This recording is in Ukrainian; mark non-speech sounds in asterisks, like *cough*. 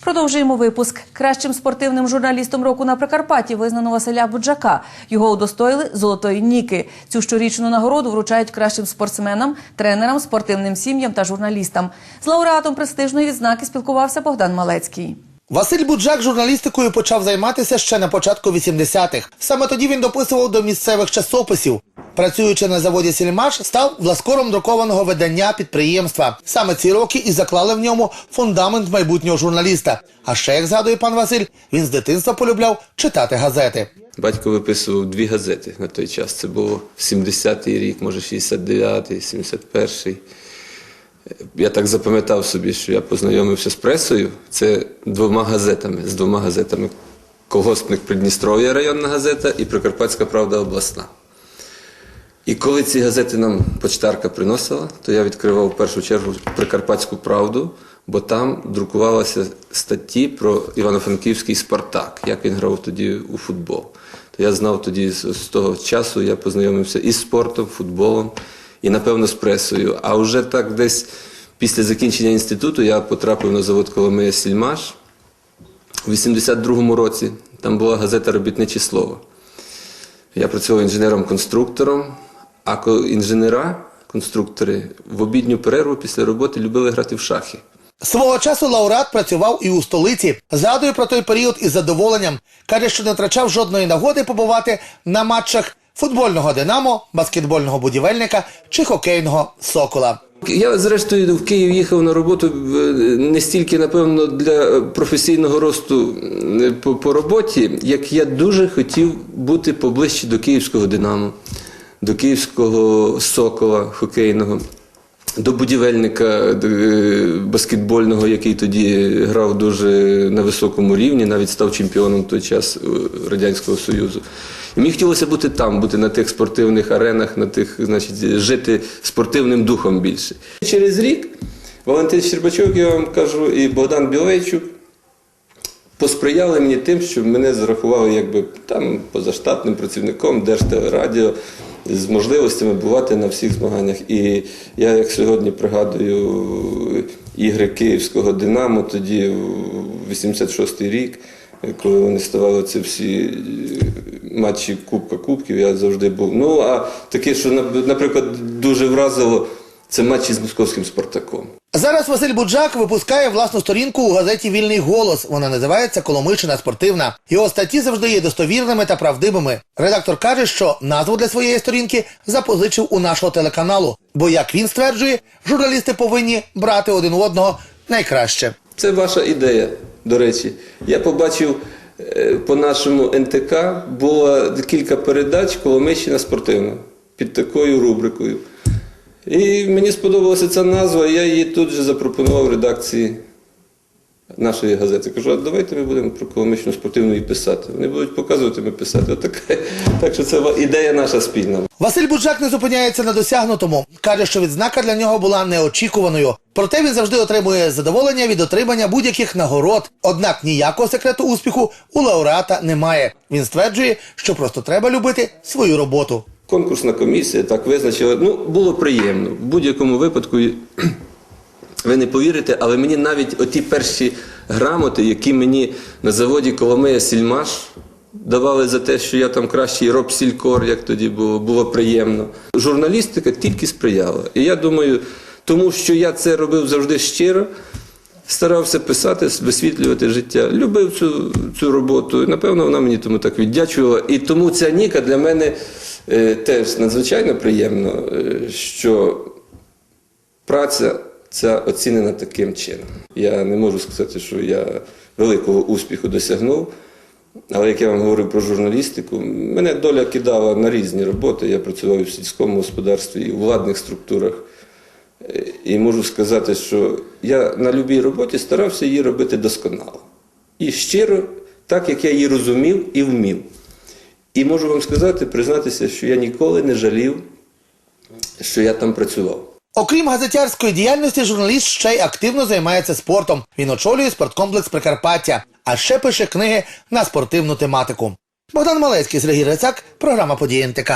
Продовжуємо випуск. Кращим спортивним журналістом року на Прикарпатті визнано Василя Буджака. Його удостоїли золотої ніки. Цю щорічну нагороду вручають кращим спортсменам, тренерам, спортивним сім'ям та журналістам. З лауреатом престижної відзнаки спілкувався Богдан Малецький. Василь Буджак журналістикою почав займатися ще на початку 80-х. Саме тоді він дописував до місцевих часописів. Працюючи на заводі Сільмаш, став власкором друкованого видання підприємства. Саме ці роки і заклали в ньому фундамент майбутнього журналіста. А ще, як згадує пан Василь, він з дитинства полюбляв читати газети. Батько виписував дві газети на той час. Це було 70-й рік, може 69-й, 71-й. Я так запам'ятав собі, що я познайомився з пресою. Це двома газетами. З двома газетами. Колгоспник Придністров'я районна газета і Прикарпатська Правда обласна. І коли ці газети нам почтарка приносила, то я відкривав в першу чергу Прикарпатську правду, бо там друкувалися статті про Івано-Франківський Спартак, як він грав тоді у футбол. То я знав тоді з того часу, я познайомився із спортом, футболом і, напевно, з пресою. А вже так десь після закінчення інституту я потрапив на завод Коломия Сільмаш у 82-му році. Там була газета Робітниче слово. Я працював інженером-конструктором, а інженера, конструктори в обідню перерву після роботи любили грати в шахи. Свого часу лауреат працював і у столиці. Згадує про той період із задоволенням. Каже, що не втрачав жодної нагоди побувати на матчах футбольного Динамо, баскетбольного будівельника чи хокейного сокола. Я, зрештою, в Київ їхав на роботу е, не стільки, напевно, для професійного росту е, по, по роботі, як я дуже хотів бути поближче до київського Динамо, до київського сокола хокейного. До будівельника е, баскетбольного, який тоді грав дуже на високому рівні, навіть став чемпіоном той час е, Радянського Союзу. І мені хотілося бути там, бути на тих спортивних аренах, на тих, значить, жити спортивним духом більше. Через рік Валентин Щербачов, я вам кажу, і Богдан Білейчук посприяли мені тим, що мене зарахували якби там позаштатним працівником Держтелерадіо з можливостями бувати на всіх змаганнях. І я, як сьогодні пригадую ігри Київського Динамо, тоді у 86-й рік, коли вони ставали ці всі е, матчі Кубка Кубків, я завжди був. Ну а таке, що наприклад, дуже вразило, це матчі з московським Спартаком. Зараз Василь Буджак випускає власну сторінку у газеті Вільний голос. Вона називається Коломийщина спортивна. Його статті завжди є достовірними та правдивими. Редактор каже, що назву для своєї сторінки запозичив у нашого телеканалу. Бо, як він стверджує, журналісти повинні брати один у одного найкраще. Це ваша ідея, до речі. Я побачив е, по нашому НТК було кілька передач Коломийщина спортивна під такою рубрикою. І мені сподобалася ця назва, я її тут же запропонував редакції нашої газети. Кажу, а давайте ми будемо про Коломийщину спортивну і писати. Вони будуть показувати, ми писати. Отака. Так що це ідея наша спільна. Василь Буджак не зупиняється на досягнутому. Каже, що відзнака для нього була неочікуваною. Проте він завжди отримує задоволення від отримання будь-яких нагород. Однак ніякого секрету успіху у лауреата немає. Він стверджує, що просто треба любити свою роботу. Конкурсна комісія так визначила. Ну, було приємно. В будь-якому випадку *clears throat* ви не повірите, але мені навіть оті перші грамоти, які мені на заводі Коломия Сільмаш давали за те, що я там кращий роб сількор, як тоді було, було приємно. Журналістика тільки сприяла. І я думаю, тому що я це робив завжди щиро. Старався писати, висвітлювати життя. Любив цю, цю роботу. І, напевно, вона мені тому так віддячувала. І тому ця ніка для мене теж надзвичайно приємно, е, що праця ця оцінена таким чином. Я не можу сказати, що я великого успіху досягнув. Але як я вам говорив про журналістику, мене доля кидала на різні роботи. Я працював і в сільському господарстві, і у владних структурах. Е, І можу сказати, що я на будь-якій роботі старався її робити досконало. І щиро, так як я її розумів і вмів. І можу вам сказати, признатися, що я ніколи не жалів, що я там працював. Окрім газетярської діяльності, журналіст ще й активно займається спортом. Він очолює спорткомплекс Прикарпаття, а ще пише книги на спортивну тематику. Богдан Малецький, Сергій Рецак, програма «Події НТК».